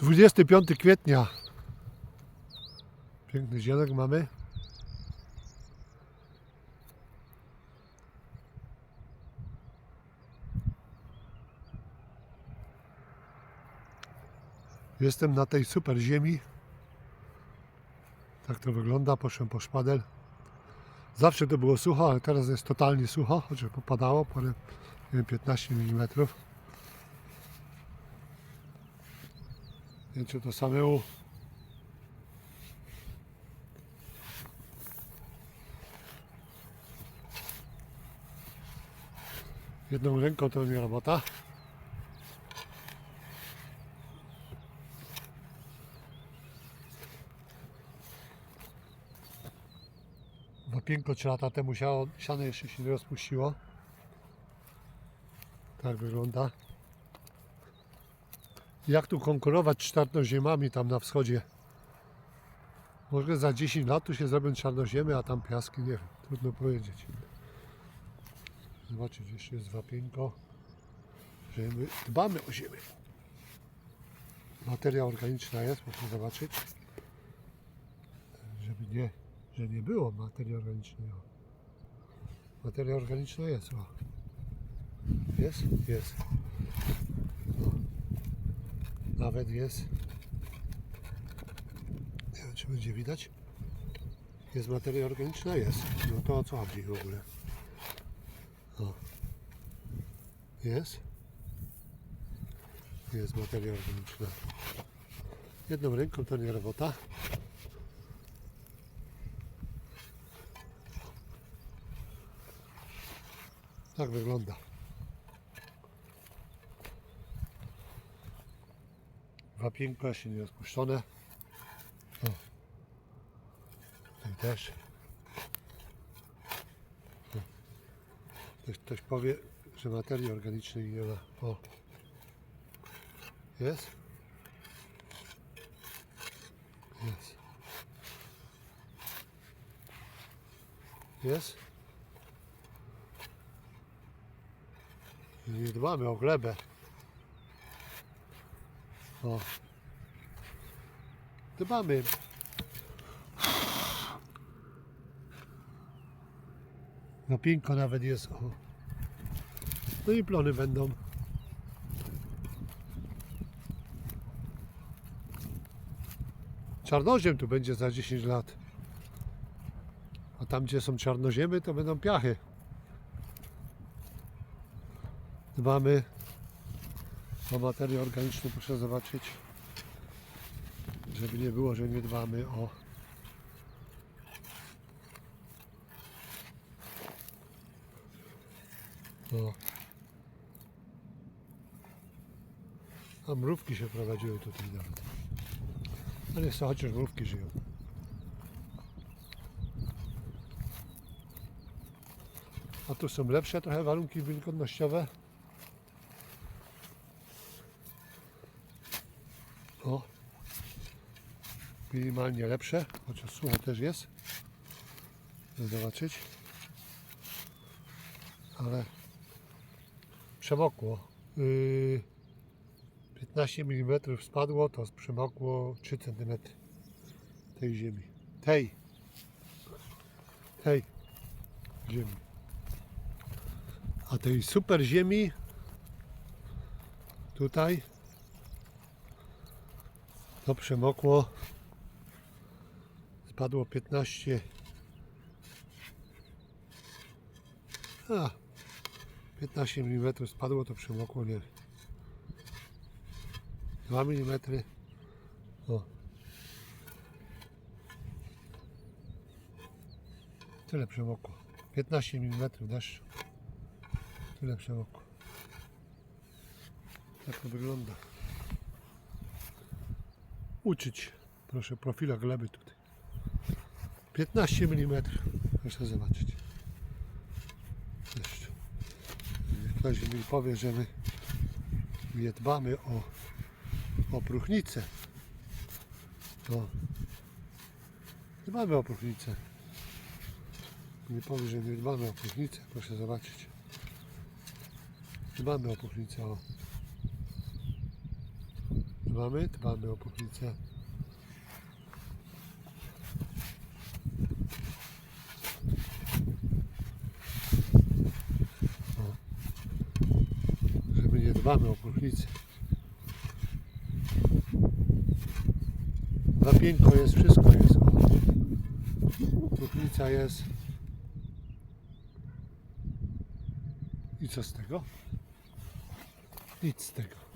25 kwietnia. Piękny zienek mamy. Jestem na tej super ziemi. Tak to wygląda. Poszłem po szpadel. Zawsze to było sucho, ale teraz jest totalnie sucho, chociaż popadało parę, nie wiem, 15 mm. Czy to samemu. Jedną ręką to nie robota. Wapienko 3 lata temu siało, siano jeszcze się nie rozpuściło. Tak wygląda. Jak tu konkurować z czarnoziemami tam na wschodzie? Może za 10 lat tu się zrobią czarnoziemy, a tam piaski, nie wiem, trudno powiedzieć. Zobaczyć, jeszcze jest wapienko, że my dbamy o ziemię. Materia organiczna jest, proszę zobaczyć. Żeby nie, że nie było materii organicznej. Materia organiczna jest, o. Jest? Jest. Nawet jest. Nie wiem, czy będzie widać. Jest materia organiczna? Jest. No to o co chodzi w ogóle? O. Jest? Jest materia organiczna. Jedną ręką to nie robota. Tak wygląda. Wapienko się nie rozpuszczone. Też. Ktoś, ktoś powie, że materii organicznej nie ma. O. Jest? Jest. Jest? Nie dbamy o glebę. O. Dbamy. No piękno nawet jest. O. No i plony będą. Czarnoziem tu będzie za 10 lat. A tam gdzie są czarnoziemy to będą piachy. Dbamy o materię organiczną, proszę zobaczyć. Żeby nie było, że nie dbamy o o a mrówki się prowadziły tutaj nawet. Ale jest to chociaż mrówki żyją. A tu są lepsze trochę warunki wilgotnościowe. O. Minimalnie lepsze, chociaż sucho też jest. Zobaczyć. Ale przemokło. Yy, 15 mm spadło, to przemokło 3 cm tej ziemi. Tej. Tej ziemi. A tej super ziemi tutaj to przemokło. Spadło 15 a, 15 mm spadło, to przemokło nie. 2 mm o. Tyle przemokło. 15 mm deszczu. Tyle przemokło. Tak to wygląda uczyć proszę profila gleby tutaj 15 mm proszę zobaczyć deszczu ktoś mi powie, że my nie dbamy o, o próchnicę. O. Dbamy o próchnicę. Nie powie, że nie dbamy o próchnicę. Proszę zobaczyć. Dbamy o próchnicę. O. mamy? Dbamy o próchnicę. O. Że my nie dbamy o jest, wszystko jest. Próchnica jest. I co z tego? Nic z tego.